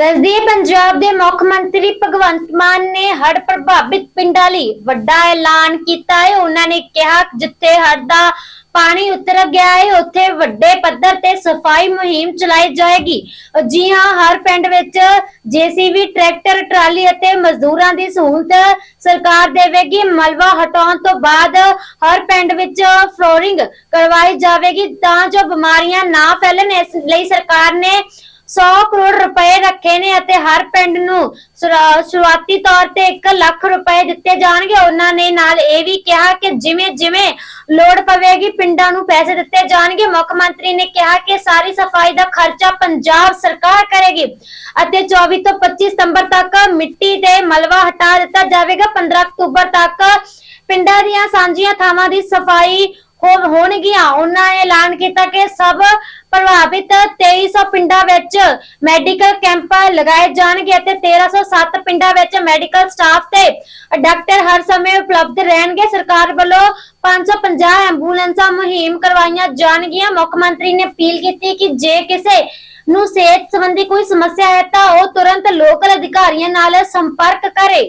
ਦੱਸਦੀ ਪੰਜਾਬ ਦੇ ਮੁੱਖ ਮੰਤਰੀ ਭਗਵੰਤ ਮਾਨ ਨੇ ਹੜ੍ਹ ਪ੍ਰਭਾਵਿਤ ਪਿੰਡਾਂ ਲਈ ਵੱਡਾ ਐਲਾਨ ਕੀਤਾ ਹੈ। ਉਹਨਾਂ ਨੇ ਕਿਹਾ ਜਿੱਥੇ ਹੜ੍ਹ ਦਾ ਪਾਣੀ ਉਤਰ ਗਿਆ ਹੈ, ਉੱਥੇ ਵੱਡੇ ਪੱਧਰ ਤੇ ਸਫ਼ਾਈ ਮੁਹਿੰਮ ਚਲਾਈ ਜਾਏਗੀ। ਜੀ ਹਾਂ, ਹਰ ਪਿੰਡ ਵਿੱਚ ਜੀਸੀਬੀ, ਟਰੈਕਟਰ, ਟਰਾਲੀ ਅਤੇ ਮਜ਼ਦੂਰਾਂ ਦੀ ਸਹੂਲਤ ਸਰਕਾਰ ਦੇਵੇਗੀ। ਮਲਵਾ ਹਟਾਉਣ ਤੋਂ ਬਾਅਦ ਹਰ ਪਿੰਡ ਵਿੱਚ ਫਲੋਰਿੰਗ ਕਰਵਾਈ ਜਾਵੇਗੀ। ਤਾਂ ਜੋ ਬਿਮਾਰੀਆਂ ਨਾ ਫੈਲਣ, ਇਸ ਲਈ ਸਰਕਾਰ ਨੇ 100 ਕਰੋੜ ਰੁਪਏ ਰੱਖੇ ਨੇ ਅਤੇ ਹਰ ਪਿੰਡ ਨੂੰ ਸ਼ੁਰਾ- ਸ਼ੁਰੂਆਤੀ ਤੌਰ ਤੇ 1 ਲੱਖ ਰੁਪਏ ਦਿੱਤੇ ਜਾਣਗੇ। ਉਹਨਾਂ ਨੇ ਨਾਲ ਇਹ ਵੀ ਕਿਹਾ ਕਿ ਜਿਵੇਂ ਜਿਵੇਂ ਲੋੜ ਪਵੇਗੀ, ਪਿੰਡਾਂ ਨੂੰ ਪੈਸੇ ਦਿੱਤੇ ਜਾਣਗੇ। ਮੁੱਖ ਮੰਤਰੀ ਨੇ ਕਿਹਾ ਕਿ ਸਾਰੀ ਸਫ਼ਾਈ ਦਾ ਖਰਚਾ ਪੰਜਾਬ ਸਰਕਾਰ ਕਰੇਗੀ ਅਤੇ 24 ਤੋਂ 25 ਸਤੰਬਰ ਤੱਕ ਮਿੱਟੀ ਤੇ ਮਲਵਾ ਹਟਾ ਦਿੱਤਾ ਜਾਵੇਗਾ। 15 ਅਕਤੂਬਰ ਤੱਕ ਪਿੰਡਾਂ ਦੀਆਂ ਸਾਂਝੀਆਂ ਥਾਵਾਂ ਦੀ ਸਫ਼ਾਈ ਹੋ, ਹੋਣਗੀਆਂ। ਉਹਨਾਂ ਨੇ ਐਲਾਨ ਕੀਤਾ ਕਿ ਸਭ ਪਰਿਵਾਰ 2300 ਪਿੰਡਾਂ ਵਿੱਚ ਮੈਡੀਕਲ ਕੈਂਪ ਲਗਾਏ ਜਾਣਗੇ ਅਤੇ 1307 ਪਿੰਡਾਂ ਵਿੱਚ ਮੈਡੀਕਲ ਸਟਾਫ ਤੇ ਡਾਕਟਰ ਹਰ ਸਮੇਂ ਉਪਲਬਧ ਰਹਿਣਗੇ। ਸਰਕਾਰ ਵੱਲੋਂ 550 ਐਂਬੂਲੈਂਸਾਂ ਮੁਹਿੰਮ ਕਰਵਾਈਆਂ ਜਾਣਗੀਆਂ। ਮੁੱਖ ਮੰਤਰੀ ਨੇ ਅਪੀਲ ਕੀਤੀ ਕਿ ਜੇ ਕਿਸੇ ਨੂੰ ਸਿਹਤ ਸੰਬੰਧੀ ਕੋਈ ਸਮੱਸਿਆ ਹੈ ਤਾਂ ਉਹ ਤੁਰੰਤ ਲੋਕਲ ਅਧਿਕਾਰੀਆਂ ਨਾਲ ਸੰਪਰਕ ਕਰੇ।